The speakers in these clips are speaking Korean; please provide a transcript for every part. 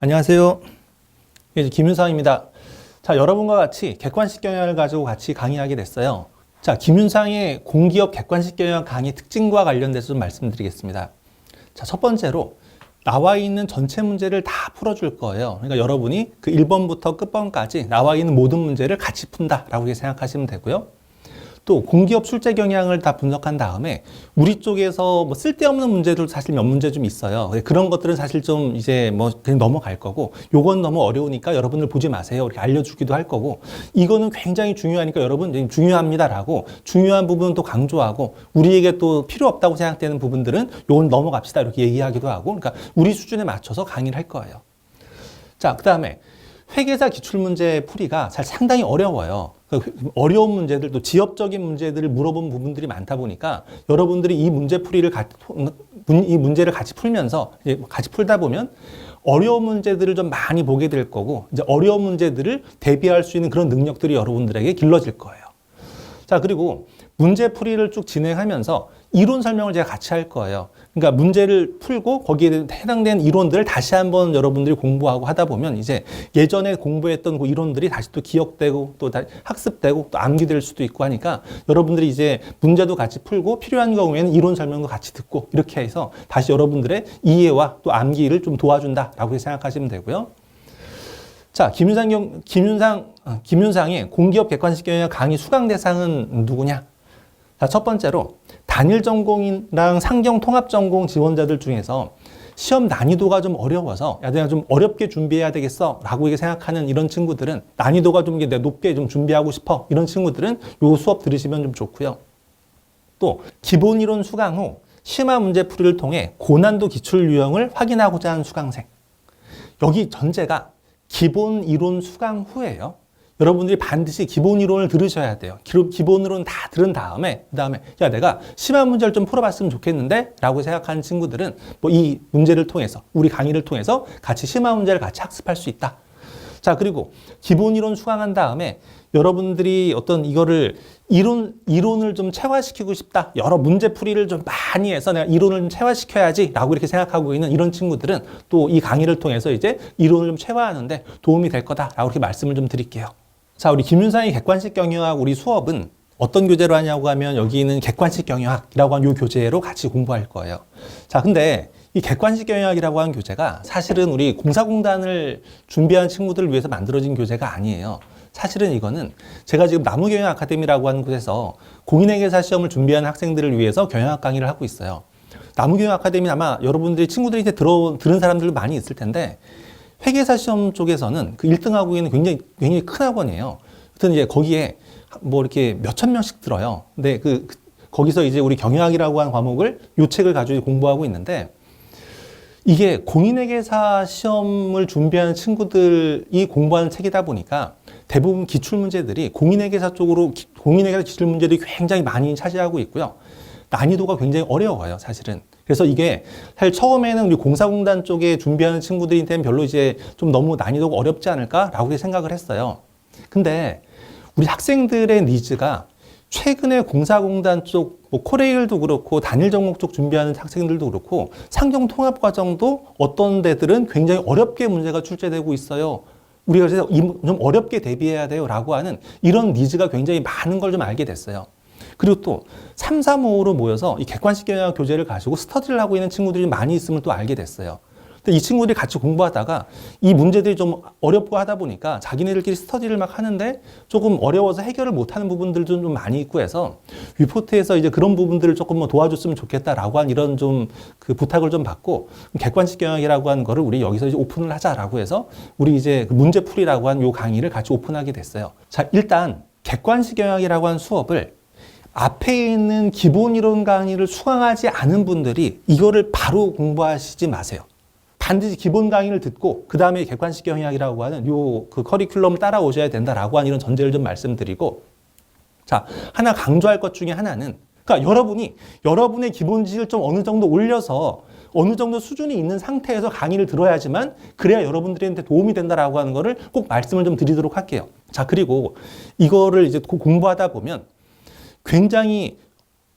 안녕하세요. 예, 김윤상입니다. 자, 여러분과 같이 객관식 경영을 가지고 같이 강의하게 됐어요. 자, 김윤상의 공기업 객관식 경영 강의 특징과 관련돼서 좀 말씀드리겠습니다. 자, 첫 번째로 나와 있는 전체 문제를 다 풀어줄 거예요. 그러니까 여러분이 그 1번부터 끝번까지 나와 있는 모든 문제를 같이 푼다라고 생각하시면 되고요. 또 공기업 출제 경향을 다 분석한 다음에 우리 쪽에서 뭐 쓸데없는 문제들 사실 몇 문제 좀 있어요. 그런 것들은 사실 좀 이제 뭐 그냥 넘어갈 거고 요건 너무 어려우니까 여러분들 보지 마세요. 이렇게 알려주기도 할 거고 이거는 굉장히 중요하니까 여러분 중요합니다라고 중요한 부분은 또 강조하고 우리에게 또 필요 없다고 생각되는 부분들은 요건 넘어갑시다 이렇게 얘기하기도 하고 그러니까 우리 수준에 맞춰서 강의를 할 거예요. 자, 그 다음에 회계사 기출문제 풀이가 사실 상당히 어려워요. 그 어려운 문제들, 또 지엽적인 문제들을 물어본 부분들이 많다 보니까 여러분들이 이 문제 풀이를 같이, 이 문제를 같이 풀면서 같이 풀다 보면 어려운 문제들을 좀 많이 보게 될 거고 이제 어려운 문제들을 대비할 수 있는 그런 능력들이 여러분들에게 길러질 거예요. 자, 그리고 문제 풀이를 쭉 진행하면서 이론 설명을 제가 같이 할 거예요. 그러니까 문제를 풀고 거기에 해당되는 이론들을 다시 한번 여러분들이 공부하고 하다 보면 이제 예전에 공부했던 그 이론들이 다시 또 기억되고 또 학습되고 또 암기될 수도 있고 하니까 여러분들이 이제 문제도 같이 풀고 필요한 경우에는 이론 설명도 같이 듣고 이렇게 해서 다시 여러분들의 이해와 또 암기를 좀 도와준다라고 생각하시면 되고요. 자, 김윤상 경, 김윤상, 어, 김윤상의 공기업 객관식 경영 강의 수강 대상은 누구냐? 자, 첫 번째로 단일 전공이랑 상경 통합 전공 지원자들 중에서 시험 난이도가 좀 어려워서 야 내가 좀 어렵게 준비해야 되겠어 라고 생각하는 이런 친구들은 난이도가 좀 높게 좀 준비하고 싶어 이런 친구들은 요 수업 들으시면 좀 좋고요. 또 기본 이론 수강 후 심화 문제 풀이를 통해 고난도 기출 유형을 확인하고자 하는 수강생. 여기 전제가 기본 이론 수강 후예요. 여러분들이 반드시 기본 이론을 들으셔야 돼요. 기본 이론 다 들은 다음에 그 다음에 야 내가 심화 문제를 좀 풀어봤으면 좋겠는데 라고 생각하는 친구들은 뭐 이 문제를 통해서 우리 강의를 통해서 같이 심화 문제를 같이 학습할 수 있다. 자 그리고 기본 이론 수강한 다음에 여러분들이 어떤 이거를 이론 이론을 좀 체화시키고 싶다. 여러 문제 풀이를 좀 많이 해서 내가 이론을 좀 체화시켜야지라고 이렇게 생각하고 있는 이런 친구들은 또 이 강의를 통해서 이제 이론을 좀 체화하는데 도움이 될 거다라고 이렇게 말씀을 좀 드릴게요. 자, 우리 김윤상의 객관식 경영학 우리 수업은 어떤 교재로 하냐고 하면 여기 있는 객관식 경영학이라고 하는 이 교재로 같이 공부할 거예요. 자, 근데 이 객관식 경영학이라고 하는 교재가 사실은 우리 공사공단을 준비한 친구들을 위해서 만들어진 교재가 아니에요. 사실은 이거는 제가 지금 나무경영 아카데미라고 하는 곳에서 공인회계사 시험을 준비하는 학생들을 위해서 경영학 강의를 하고 있어요. 나무경영 아카데미 아마 여러분들이 친구들이 이제 들어, 들은 사람들도 많이 있을 텐데 회계사 시험 쪽에서는 그 1등하고 있는 굉장히, 굉장히 큰 학원이에요. 하여튼 이제 거기에 뭐 이렇게 몇천 명씩 들어요. 근데 그, 그, 거기서 이제 우리 경영학이라고 하는 과목을 요 책을 가지고 공부하고 있는데 이게 공인회계사 시험을 준비하는 친구들이 공부하는 책이다 보니까 대부분 기출 문제들이 공인회계사 쪽으로 공인회계사 기출 문제들이 굉장히 많이 차지하고 있고요. 난이도가 굉장히 어려워요, 사실은. 그래서 이게 사실 처음에는 우리 공사공단 쪽에 준비하는 친구들한테는 별로 이제 좀 너무 난이도가 어렵지 않을까라고 생각을 했어요. 근데 우리 학생들의 니즈가 최근에 공사공단 쪽, 뭐 코레일도 그렇고 단일 전공 쪽 준비하는 학생들도 그렇고 상경 통합 과정도 어떤 데들은 굉장히 어렵게 문제가 출제되고 있어요. 우리가 그래서 좀 어렵게 대비해야 돼요라고 하는 이런 니즈가 굉장히 많은 걸 좀 알게 됐어요. 그리고 또 3, 3, 5로 모여서 이 객관식 경영 교재를 가지고 스터디를 하고 있는 친구들이 많이 있음을 또 알게 됐어요. 근데 이 친구들이 같이 공부하다가 이 문제들이 좀 어렵고 하다 보니까 자기네들끼리 스터디를 막 하는데 조금 어려워서 해결을 못하는 부분들도 좀 많이 있고 해서 위포트에서 이제 그런 부분들을 조금 뭐 도와줬으면 좋겠다라고 한 이런 좀 그 부탁을 좀 받고 객관식 경영이라고 하는 거를 우리 여기서 이제 오픈을 하자라고 해서 우리 이제 그 문제 풀이라고 한 요 강의를 같이 오픈하게 됐어요. 자, 일단 객관식 경영이라고 한 수업을 앞에 있는 기본 이론 강의를 수강하지 않은 분들이 이거를 바로 공부하시지 마세요. 반드시 기본 강의를 듣고 그 다음에 객관식 경영학이라고 하는 요 그 커리큘럼을 따라오셔야 된다라고 하는 이런 전제를 좀 말씀드리고 자 하나 강조할 것 중에 하나는 그러니까 여러분이 여러분의 기본 지식을 좀 어느 정도 올려서 어느 정도 수준이 있는 상태에서 강의를 들어야지만 그래야 여러분들한테 도움이 된다라고 하는 거를 꼭 말씀을 좀 드리도록 할게요. 자 그리고 이거를 이제 공부하다 보면 굉장히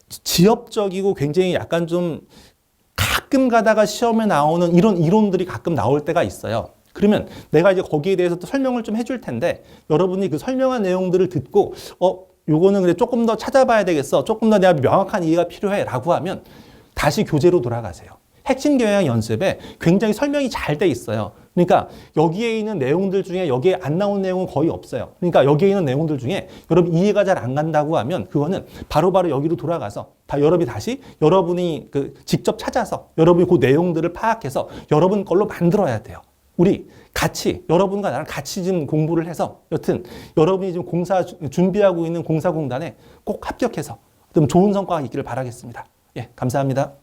지엽적이고 굉장히 약간 좀 가끔 가다가 시험에 나오는 이런 이론들이 가끔 나올 때가 있어요. 그러면 내가 이제 거기에 대해서 또 설명을 좀 해줄 텐데 여러분이 그 설명한 내용들을 듣고 어 요거는 그래 조금 더 찾아봐야 되겠어 조금 더 내가 명확한 이해가 필요해라고 하면 다시 교재로 돌아가세요. 핵심 교양 연습에 굉장히 설명이 잘 돼 있어요. 그러니까 여기에 있는 내용들 중에 여기에 안 나온 내용은 거의 없어요. 그러니까 여기에 있는 내용들 중에 여러분 이해가 잘 안 간다고 하면 그거는 바로 바로 여기로 돌아가서 다 여러분이 다시 여러분이 그 직접 찾아서 여러분이 그 내용들을 파악해서 여러분 걸로 만들어야 돼요. 우리 같이 여러분과 나랑 같이 좀 공부를 해서 여튼 여러분이 지금 공사 주- 준비하고 있는 공사공단에 꼭 합격해서 좀 좋은 성과가 있기를 바라겠습니다. 예, 감사합니다.